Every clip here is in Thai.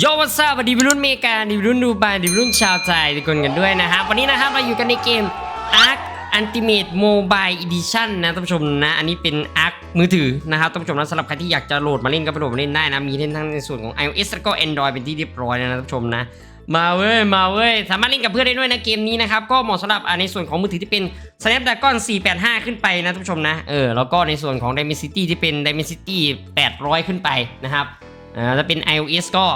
โยวัสซับดีวิรุ่นเมกาดีวิรุ่นดูบายดีวิรุ่นชาวใจทุกคนกันด้วยนะครับวันนี้นะครับเราอยู่กันในเกม Ark Ultimate Mobile Edition นะท่านผู้ชมนะ อันนี้เป็น Ark มือถือนะครับท่านผู้ชมนะสำหรับใครที่อยากจะโหลดมาเล่นก็ไปโหลดมาเล่นได้นะ มีเล่นทั้งในส่วนของ iOS แล้วก็ Android เป็นที่เรียบร้อยแล้วนะท่านผู้ชมนะมาเว้ย มาเว้ย สามารถเล่นกับเพื่อนได้ด้วยนะเกมนี้นะครับ ก็เหมาะสำหรับในส่วนของมือถือที่เป็น Snapdragon 485 ขึ้นไปนะท่านผู้ชมนะ เออ แล้วก็ในส่วนของ Dimensity ที่เป็น Dimensity 800 ขึ้นไปนะครับ อ่าถ้าเป็น iOS ก็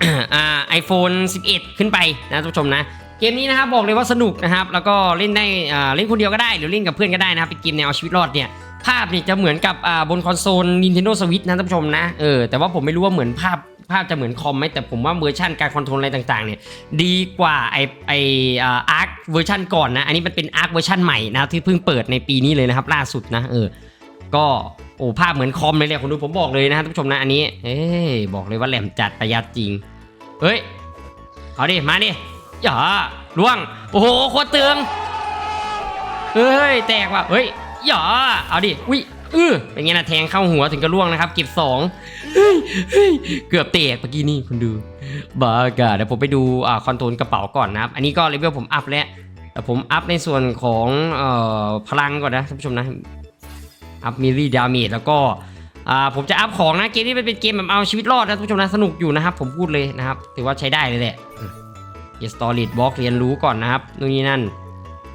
ไอ่า iPhone 11 ขึ้นไปนะท่านผู้ชมนะ เกมนี้นะครับบอกเลยว่าสนุกนะครับ แล้วก็เล่นได้เล่นคนเดียวก็ได้ หรือเล่นกับเพื่อนก็ได้นะครับเป็นเกมแนวเอาชีวิตรอดเนี่ยภาพเนี่ยจะเหมือนกับบนคอนโซล Nintendo Switch นะท่านผู้ชมนะเออแต่ว่าผมไม่รู้ว่าเหมือนภาพภาพจะเหมือนคอมไหมแต่ผมว่าเวอร์ชันการคอนโทรลอะไรต่างๆเนี่ยดีกว่าไอไออาร์คเวอร์ชันก่อนนะ อันนี้มันเป็นอาร์คเวอร์ชันใหม่นะที่เพิ่งเปิดในปีนี้เลยนะครับล่าสุดนะเออ ก็โอ้ภาพเหมือนคอมเลยแหละคุณดูผมบอกเลยนะท่านผู้ชมนะอันนี้ เอ้บอกเลยว่าแหลมจัดประหยัดจริง เฮ้ย เอาดิ มาดิ อย่าล่วง โอ้โหโคตรเตืองเฮ้ย แตกว่ะ เฮ้ย อย่า เอาดิ อุ้ยเออเป็นไงนะแทงเข้าหัวถึงกระล่วงนะครับ เก็บสองเกือบแตกเมื่อกี้นี่คุณดูบ้ากาเดี๋ยวผมไปดูอ่าคอนโทรลกระเป๋าก่อนนะครับ อันนี้ก็เลเวลผมอัพแล้วแต่ผมอัพในส่วนของเอ่อพลังก่อนนะท่านผู้ชมนะ อัพมิลลี่ดาเมจแล้วก็อ่าผมจะอัพของนะเกมนี้มันเป็นเกมแบบเอาชีวิตรอดนะท่านผู้ชมนะสนุกอยู่นะครับผมพูดเลยนะครับถือว่าใช้ได้เลยแหละเกสตอริดบล็อกเรียนรู้ก่อนนะครับนู่นนี่นั่น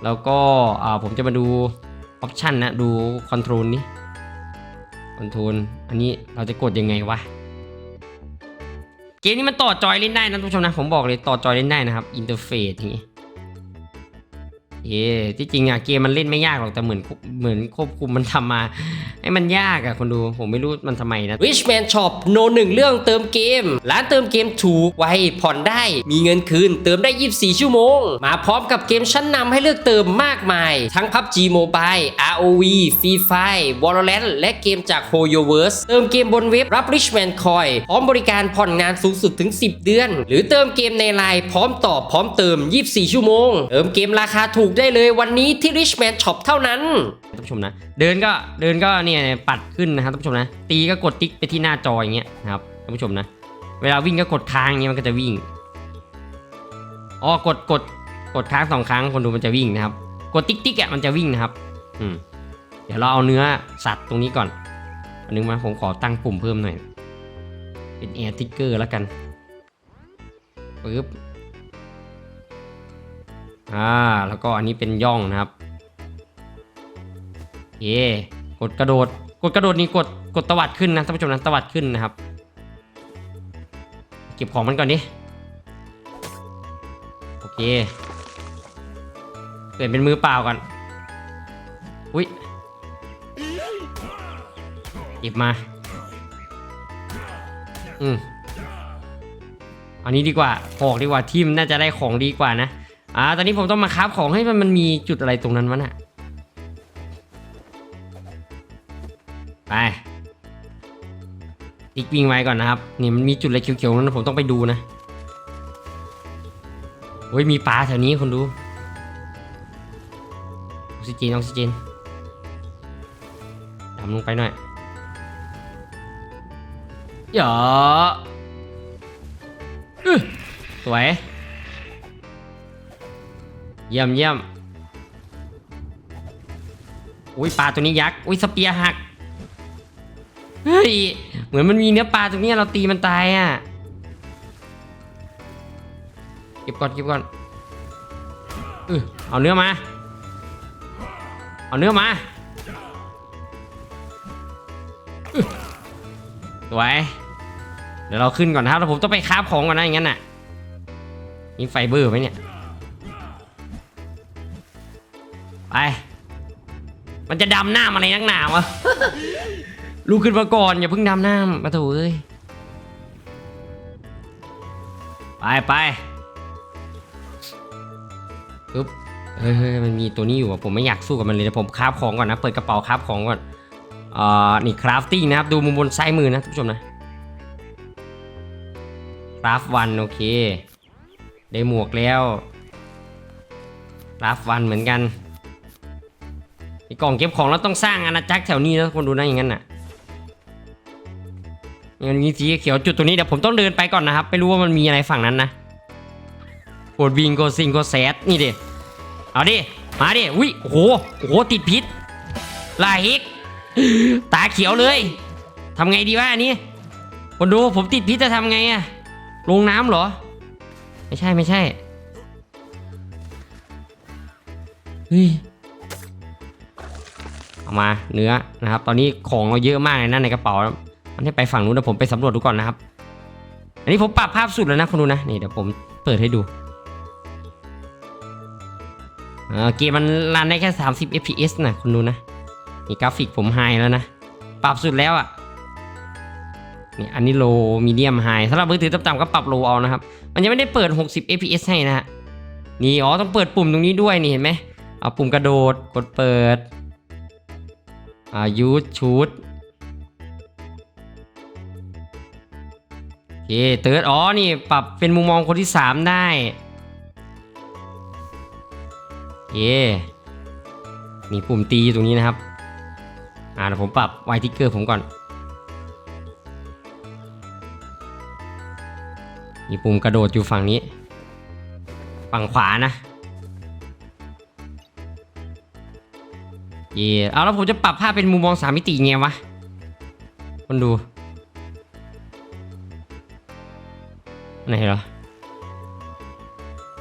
แล้วก็อ่าผมจะมาดูออปชันนะดูคอนโทรลนี้คอนโทรลอันนี้เราจะกดยังไงวะเกมนี้มันต่อจอยเล่นได้นะท่านผู้ชมนะผมบอกเลยต่อจอยเล่นได้นะครับอินเทอร์เฟซอย่างนี้ เย่ที่จริงอะเกมมันเล่นไม่ยากหรอกแต่เหมือนเหมือนควบคุมมันทำมา ให้มันยากอะคนดูผมไม่รู้มันทำไมนะ Richman Shop โนหนึ่งเรื่องเติมเกม ร้านเติมเกมถูกไวผ่อนได้มีเงินคืน เติมได้ 24 ชั่วโมง มาพร้อมกับเกมชั้นนำให้เลือกเติมมากมาย ทั้ง PUBG Mobile ROV Free Fire Valorant และเกมจาก HoYoverse เติมเกมบนเว็บรับ Richman Coin พร้อมบริการผ่อนงานสูงสุดถึง 10 เดือน หรือเติมเกมในไลน์พร้อมตอบพร้อมเติม 24 ชั่วโมงเติมเกมราคาถูกได้เลยวันนี้ที่ Richman Shop เท่านั้นท่านผู้ชมนะ เดินก็เดินก็เนี่ยปัดขึ้นนะครับท่านผู้ชมนะ ตีก็กดติ๊กไปที่หน้าจออย่างเงี้ยนะครับท่านผู้ชมนะ เวลาวิ่งก็กดค้างอย่างเงี้ยมันก็จะวิ่งอ๋อกดกดกดค้างสองครั้งคนดูมันจะวิ่งนะครับ กดติ๊กติ๊กอะมันจะวิ่งนะครับ อืมเดี๋ยวเราเอาเนื้อสัตว์ตรงนี้ก่อนอันนึงมาผมขอตั้งปุ่มเพิ่มหน่อย เป็นแอร์ทิกเกอร์แล้วกันปึ๊บ อ่าแล้วก็อันนี้เป็นย่องนะครับเย่กดกระโดด กดกระโดดนี่กดกดตวัดขึ้นนะท่านผู้ชมนะตวัดขึ้นนะครับ เก็บของมันก่อนดิโอเคเปลี่ยนเป็นมือเปล่าก่อนอุ้ยหยิบมาอืมอันนี้ดีกว่าหอกดีกว่าทีมน่าจะได้ของดีกว่านะ อ่า ตอนนี้ผมต้องมาคราฟของให้มันมันมีจุดอะไรตรงนั้นวะน่ะ ไปติ๊กวิ่งไว้ก่อนนะครับ นี่มันมีจุดอะไรเขียวๆนั้นผมต้องไปดูนะ โอ้ยมีปลาแถวนี้คนดูออกซิเจนออกซิเจนดำลงไปหน่อยอย่าอื้อสวย เยี่ยมเยี่ยมอุ้ยปลาตัวนี้ยักษ์อุ้ยสเปียหักเฮ้ยเหมือนมันมีเนื้อปลาตรงนี้เราตีมันตายอะเก็บก่อนเก็บก่อนเออเอาเนื้อมา เอาเนื้อมาอื้อสวยเดี๋ยวเราขึ้นก่อนนะครับแล้วผมต้องไปคาบของก่อนนะอย่างนั้นน่ะมีไฟเบอร์ไหมเนี่ย มันจะดำหน้ามาอะไรนักหนาวะ ลูกขึ้นมาก่อนอย่าเพิ่งดำหน้ามาถูเอ้ย ไปไปปึ๊บเฮ้ยเฮ้ยมันมีตัวนี้อยู่อะผมไม่อยากสู้กับมันเลยนะผมคราฟของก่อนนะ เปิดกระเป๋าคราฟของก่อนอ่านี่คราฟติ้งนะครับ ดูมุมบนซ้ายมือนะท่านผู้ชมนะคราฟวันโอเค ได้หมวกแล้วคราฟวันเหมือนกัน ไอกล่องเก็บของแล้วต้องสร้างอาณาจักรแถวนี้นะคนดูนะอย่างนั้นน่ะมันมีสีเขียวจุดตรงนี้เดี๋ยวผมต้องเดินไปก่อนนะครับ ไม่รู้ว่ามันมีอะไรฝั่งนั้นนะโกดวิงโกซิงโกแซดนี่ดิเอาดิ มาดิ อุ้ยโอ้โห โอ้โห ติดพิษ ลายฮิก ตาเขียวเลย ทำไงดีวะอันนี้คนดูผมติดพิษจะทำไงอะลงน้ำเหรอ ไม่ใช่ไม่ใช่ เฮ้ย เอามาเนื้อนะครับ ตอนนี้ของเราเยอะมากเลยนะในกระเป๋า มันให้ไปฝั่งนู้นนะผมไปสำรวจดูก่อนนะครับ อันนี้ผมปรับภาพสุดแล้วนะคุณดูนะนี่เดี๋ยวผมเปิดให้ดูเออเกมมันรันได้แค่ 30 fps นะคุณดูนะนี่กราฟิกผมไฮแล้วนะ ปรับสุดแล้วอะ่ะนี่อันนี้โลมีเดียมไฮสำหรับมือถือต่ำๆก็ปรับโลเอานะครับ มันยังไม่ได้เปิด 60 fps ให้นะฮะนี่อ๋อต้องเปิดปุ่มตรงนี้ด้วยนี่เห็นไหมเอาปุ่มกระโดดกดเปิด อ่ายูชูดโอเคเติร์ดอ๋อ นี่ ปรับเป็นมุมมองคนที่ 3 ได้โอมีปุ่มตีอยู่ตรงนี้นะครับ อ่าเดี๋ยวผมปรับไวทิกเกอร์ผมก่อน มีปุ่มกระโดดอยู่ฝั่งนี้ ฝั่งขวานะ เย่เอาแล้วผมจะปรับภาพเป็นมุมมองสามมิติไงวะคนดูไหนเหรอ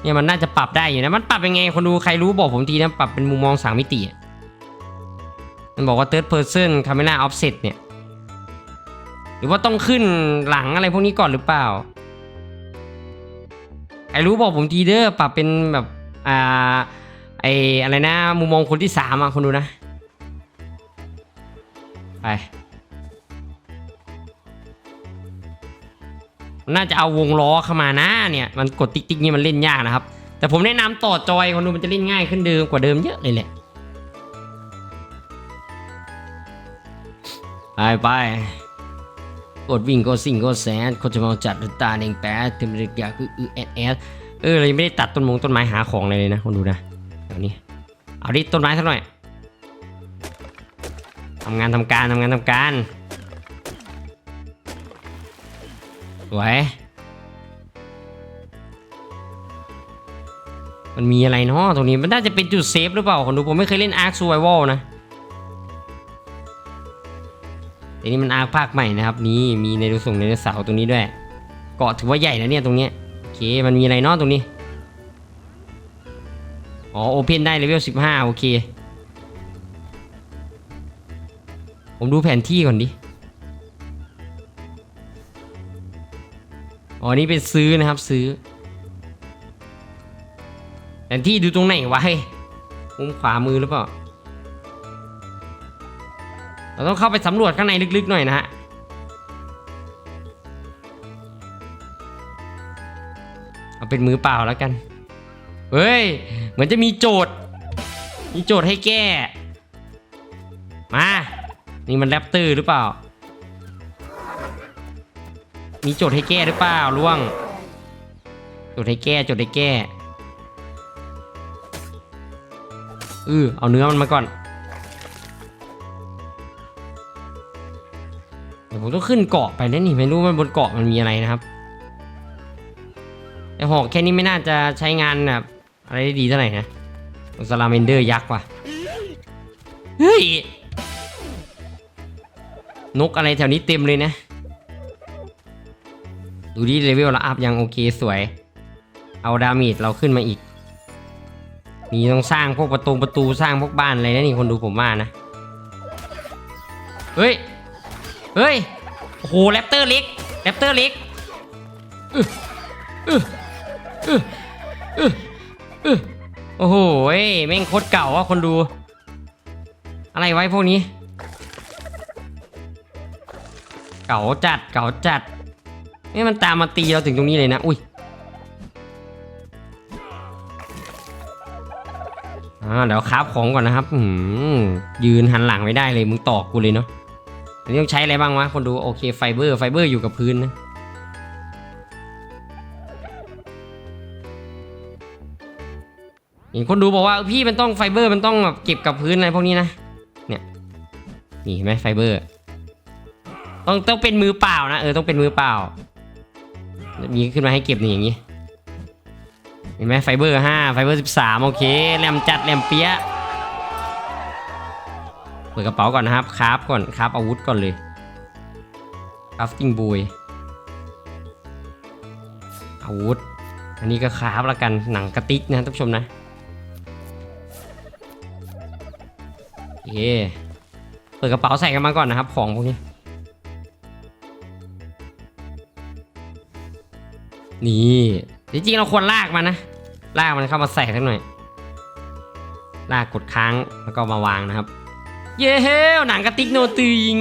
เนี่ยมันน่าจะปรับได้อยู่นะมันปรับยังไงคนดูใครรู้บอกผมทีนะปรับเป็นมุมมองสามมิติมันบอกว่า third person camera offset เนี่ยหรือว่าต้องขึ้นหลังอะไรพวกนี้ก่อนหรือเปล่าใครรู้บอกผมทีเด้อปรับเป็นแบบอ่าไออะไรนะมุมมองคนที่สามอะคนดูนะ น่าจะเอาวงล้อเข้ามานะเนี่ยมันกดติ๊กติ๊กนี่มันเล่นยากนะครับ แต่ผมแนะนำต่อจอยคนดูมันจะเล่นง่ายขึ้นเดิมกว่าเดิมเยอะเลยแหละไปไปกดวิ่งก็สิ่งก็แสนคนจะมาจัดตาแดงแป๊ดเต็มเลยอยากคืออือแอดแอดเออเรายังไม่ได้ตัดต้นมงต้นไม้หาของเลยเลยนะคนดูนะเดี๋ยวนี้เอาดิต้นไม้สักหน่อย ทำงานทำการทำงานทำการสวยมันมีอะไรเนาะตรงนี้มันน่าจะเป็นจุดเซฟหรือเปล่าคนดูผมไม่เคยเล่น Ark Survival นะแต่นี่มันอาร์คภาคใหม่นะครับ นี่มีในรูส่งในเสาตรงนี้ด้วย เกาะถือว่าใหญ่นะเนี่ยตรงเนี้ยโอเคมันมีอะไรเนอกตรงนี้อ๋อโอเพนได้เลเวล15โอเค ผมดูแผนที่ก่อนดิ อ๋อ นี่เป็นซื้อนะครับซื้อ แผนที่ดูตรงไหนวะเฮ้ยมุมขวามือหรือเปล่า เราต้องเข้าไปสำรวจข้างในลึกๆหน่อยนะฮะ เอาเป็นมือเปล่าแล้วกัน เฮ้ย เหมือนจะมีโจทย์ มีโจทย์ให้แก้ มา นี่มันแรปเตอร์หรือเปล่า มีโจทย์ให้แก้หรือเปล่าล่วง โจทย์ให้แก้โจทย์ให้แก้เออเอาเนื้อมันมาก่อนเดี๋ยวผมต้องขึ้นเกาะไปแล้วนี่ไม่รู้ว่าบนเกาะมันมีอะไรนะครับแต่หอกแค่นี้ไม่น่าจะใช้งานแบบอะไรได้ดีเท่าไหร่นะสลาเมนเดอร์ยักษ์ว่ะ เฮ้ย นกอะไรแถวนี้เต็มเลยนะ ดูดิเลเวลเราอัพยังโอเคสวย เอาดาเมจเราขึ้นมาอีก มีต้องสร้างพวกประตูประตูสร้างพวกบ้านอะไรนะนี่คนดูผมว่านะ เฮ้ย เฮ้ย โอ้โหแรปเตอร์เล็กแรปเตอร์เล็กอืออืออืออือโอ้โหแม่งโคตรเก่าอะคนดู อะไรไว้พวกนี้ เก่าจัดเก่าจัดนี่มันตามมาตีเราถึงตรงนี้เลยนะ อุ้ยอ่าเดี๋ยวคราฟของก่อนนะครับอืมยืนหันหลังไม่ได้เลยมึงตอกกูเลยเนาะอันนี้ต้องใช้อะไรบ้างวะคนดูโอเคไฟเบอร์ไฟเบอร์อยู่กับพื้นนะเห็นคนดูบอกว่าพี่มันต้องไฟเบอร์มันต้องแบบเก็บกับพื้นอะไรพวกนี้นะ เนี่ย นี่เห็นไหมไฟเบอร์ ต้องต้องเป็นมือเปล่านะเออต้องเป็นมือเปล่า มีขึ้นมาให้เก็บนี่อย่างนี้เห็นไหมไฟเบอร์ห้าไฟเบอร์สิบสามโอเคแรมจัดแรมเปี้ยเปิดกระเป๋าก่อนนะครับคราฟก่อนคราฟอาวุธก่อนเลยคราฟติ้งบุยอาวุธอันนี้ก็คราฟแล้วกันหนังกระติกนะท่านผู้ชมนะโอเคเปิดกระเป๋าใส่กันมาก่อนนะครับของพวกนี้ นี่จริงๆเราควรลากมันนะ ลากมันเข้ามาใส่สักหน่อย ลากกดค้างแล้วก็มาวางนะครับ เย้เฮลหนังกระติกโนตึง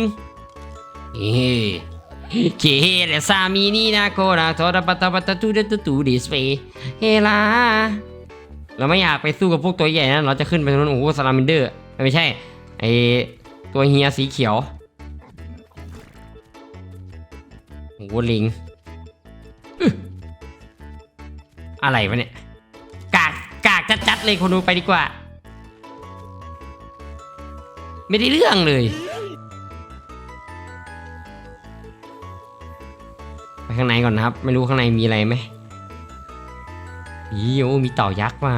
เฮ้เคเดซามีนี่นะโคนาโทรปัตตปัตตตูเดตูดิสเฟเฮลาเราไม่อยากไปสู้กับพวกตัวใหญ่นะเราจะขึ้นไปตรงนั้นโอ้โหสลามินเดอร์ไม่ใช่ไอตัวเฮียสีเขียวโอ้ลิง อะไรวะเนี่ย กากกากจัดๆเลยคนดูไปดีกว่า ไม่ได้เรื่องเลย ไปข้างในก่อนนะครับ ไม่รู้ข้างในมีอะไรไหมอีโอมีเต่ายักษ์มา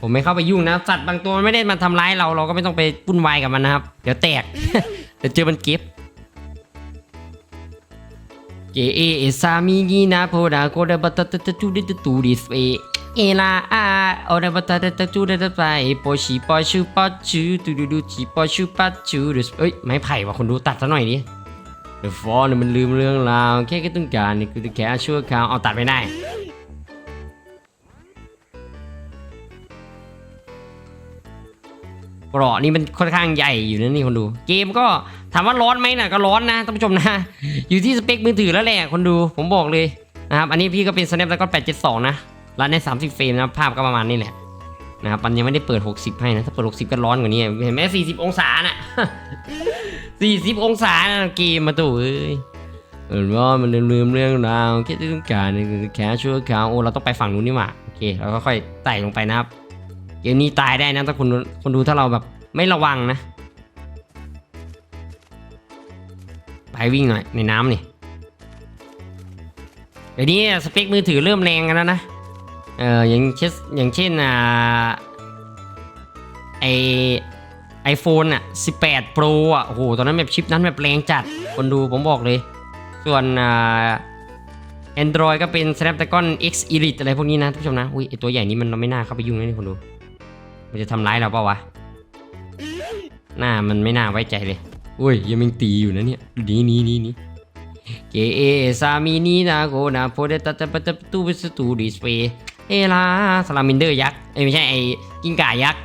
ผมไม่เข้าไปยุ่งนะ สัตว์บางตัวมันไม่ได้มาทำร้ายเราเราก็ไม่ต้องไปวุ่นวายกับมันนะครับ เดี๋ยวแตก เดี๋ยวเจอมันเก็บ เจเอเอซามิกีนาโพดาโกดาบัตตตจูดิตตูดิสเอเอลาอาโอดาบัตตตจูดิตไปโปชิปอชูปอชูตูดูดูชิปอชูปอชูดิสเอ้ยไม้ไผ่ว่ะคนดูตัดซะหน่อยดิเดอะฟอร์เนี่ยมันลืมเรื่องราวแค่แค่ต้องการนี่คือแค่ชั่วคราวเอาตัดไม่ได้ กราะนี่มันค่อนข้างใหญ่อยู่นะนี่คนดู เกมก็ถามว่าร้อนไหมนะก็ร้อนนะท่านผู้ชมนะ อยู่ที่สเปคมือถือแล้วแหละคนดูผมบอกเลยนะครับอันนี้พี่ก็เป็น Snapdragon 872 นะรันใน 30 เฟรมนะภาพก็ประมาณนี้แหละนะครับมันยังไม่ได้เปิด 60 ให้นะถ้าเปิด 60 ก็ร้อนกว่านี้เห็นไหม40 องศาน่ะ 40 องศานะเกมมาตู่เอ้ยเออว่ามันลืมเรื่องราวแค่ต้องการแค่ชั่วคราวโอ้เราต้องไปฝั่งนู้นนี่หว่าโอเคเราก็ค่อยไต่ลงไปนะครับ เกมนี้ตายได้นะถ้าคนดูคนดูถ้าเราแบบไม่ระวังนะ ไปวิ่งหน่อยในน้ำนี่เดี๋ยวนี้สเปคมือถือเริ่มแรงกันแล้วนะเอออย่างเช่นอย่างเช่นอ่าไอไอโฟนอะ18 Pro อะโอ้โหตอนนั้นแบบชิปนั้นแบบแรงจัดคนดูผมบอกเลย ส่วนอ่า Android ก็เป็น Snapdragon X Elite อะไรพวกนี้นะท่านผู้ชมนะ อุ้ยไอตัวใหญ่นี้มันเราไม่น่าเข้าไปยุ่งนะนี่คนดู มันจะทำร้ายเราเปล่าวะ หน้ามันไม่น่าไว้ใจเลยอุ้ยยังมึงตีอยู่นะเนี่ยนีหนีหนีหนีเกเอซามินีนาโกนาโพเดตตะปะตตูบิสตูดิสเปเอลาสลามินเดอร์ยักษ์เอ้ไม่ใช่ไอ้กิ้งก่ายักษ์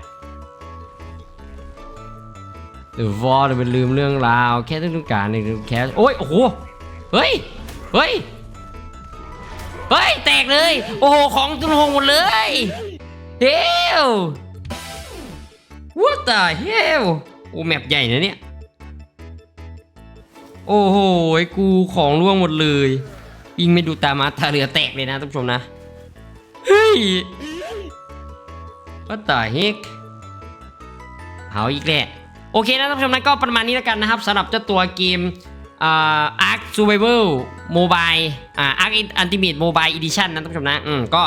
เดอะวอลเป็นลืมเรื่องราว แค่ต้องการในแค่โอ้ยโอ้โหเฮ้ยเฮ้ยเฮ้ยแตกเลย โอ้โหของตุนหงหมดเลยเฮล What the hell โอ้แมปใหญ่นะเนี่ย โอ้โหไอ้กูของร่วงหมดเลยยิงไม่ดูตามาตาเรือแตกเลยนะท่านผู้ชมนะ เฮ้ย What the heck เอาอีกแหละโอเคนะท่านผู้ชมนะก็ประมาณนี้แล้วกันนะครับสำหรับเจ้าตัวเกมอา Ark Survival Mobile อ่า Ark Ultimate Mobile Edition นะท่านผู้ชมนะ อืมก็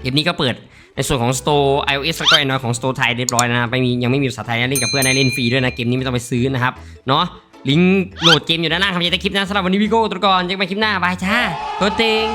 เกมนี้ก็เปิด ในส่วนของ Store iOS แล้วก็ Android ของ Store ไทยเรียบร้อยนะไม่มียังไม่มีภาษาไทยนะเล่นกับเพื่อนได้เล่นฟรีด้วยนะเกมนี้ไม่ต้องไปซื้อนะครับเนาะลิงก์โหลดเกมอยู่ด้านล่างคำยันใต้คลิปนะสำหรับวันนี้วิโก้ตัวก่อนเจอกันใหม่คลิปหน้าบายจ้าตัวเต็ง